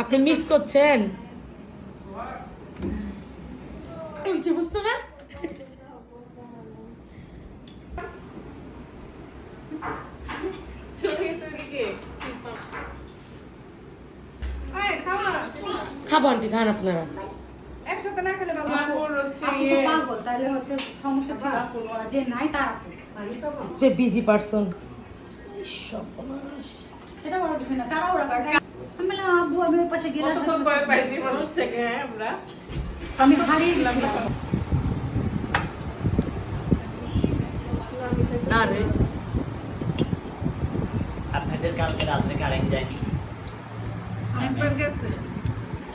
আপনি মিস করছেন? বুঝতো না? খাব আন্টি খান আপনারা। একসাথে না খেলে ভালো আপনি তো পাগল তাহলে হচ্ছে সমস্যা ছিল যে নাই তার। যে বিজি পারসন সেটা বড় বিষয় না তারা ওরা করে আমি বললাম আব্বু আমি ওই পাশে গেলাম কতক্ষণ পরে পাইছি মানুষ থেকে হ্যাঁ আমরা? আমি হারিয়ে না রে। আপনাদের কালকে রাত্রে কারেন্ট যায়নি। গেছে।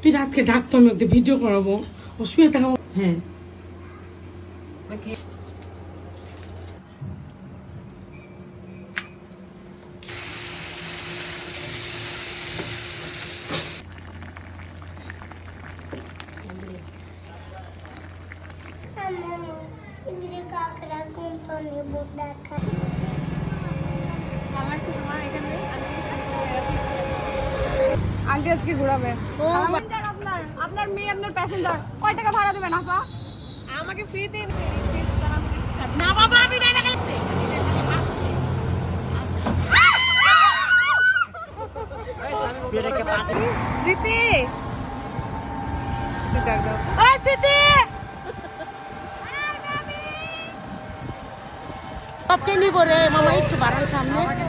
তুই রাতকে ডাক তো আমি ভিডিও করাবো। অসুবিধা থাকা হ্যাঁ। আমার আন্টি আজকে ঘুরাবে। আপনার আপনার মেয়ে আপনার প্যাসেঞ্জার কয় টাকা ভাড়া দেবেন আপা? আমাকে ফ্রিতে না বাবা আমি না স্মৃতি! স্মৃতি! সবকে নিব রে মামা একটু বাড়ান সামনে। অনেক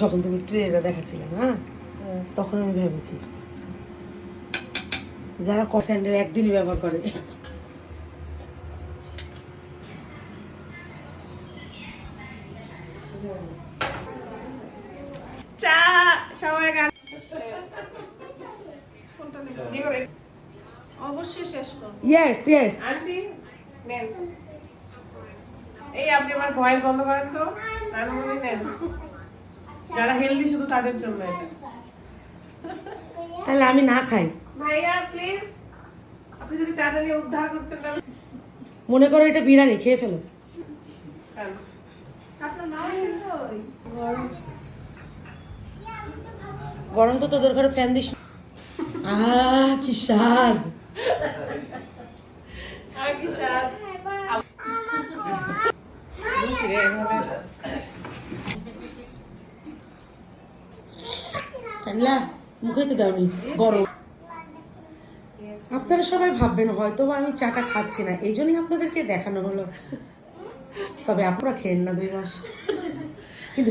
যখন তুমি ট্রেটা দেখাচ্ছিলে না? তখন আমি ভেবেছি যারা ক স্যান্ডেল একদিনই ব্যবহার করে। চা সবাই গান অবশ্যই শেষ ইয়েস ইয়েস আন্টি নেন। এই আপনি আমার ভয়েস বন্ধ করেন তো। নেন। যারা হেলদি শুধু তাদের জন্য এটা। তাহলে আমি না খাই। ভাইয়া প্লিজ আপনি যদি চাটা নিয়ে উদ্ধার করতে পারেন। মনে করো এটা বিরিয়ানি খেয়ে ফেলো। গরম তো তোদের ঘরে ফ্যান দিস আহ কি স্বাদ আর কি স্বাদ বুঝছি রে, এভাবে ঠান্ডা মুখে তো দাওনি গরম। আপনারা সবাই ভাববেন, হয়তো বা আমি চাটা খাচ্ছি না, এই জন্যই আপনাদেরকে দেখানো হলো। তবে আপনারা খেয়েন না দুই মাস। কিন্তু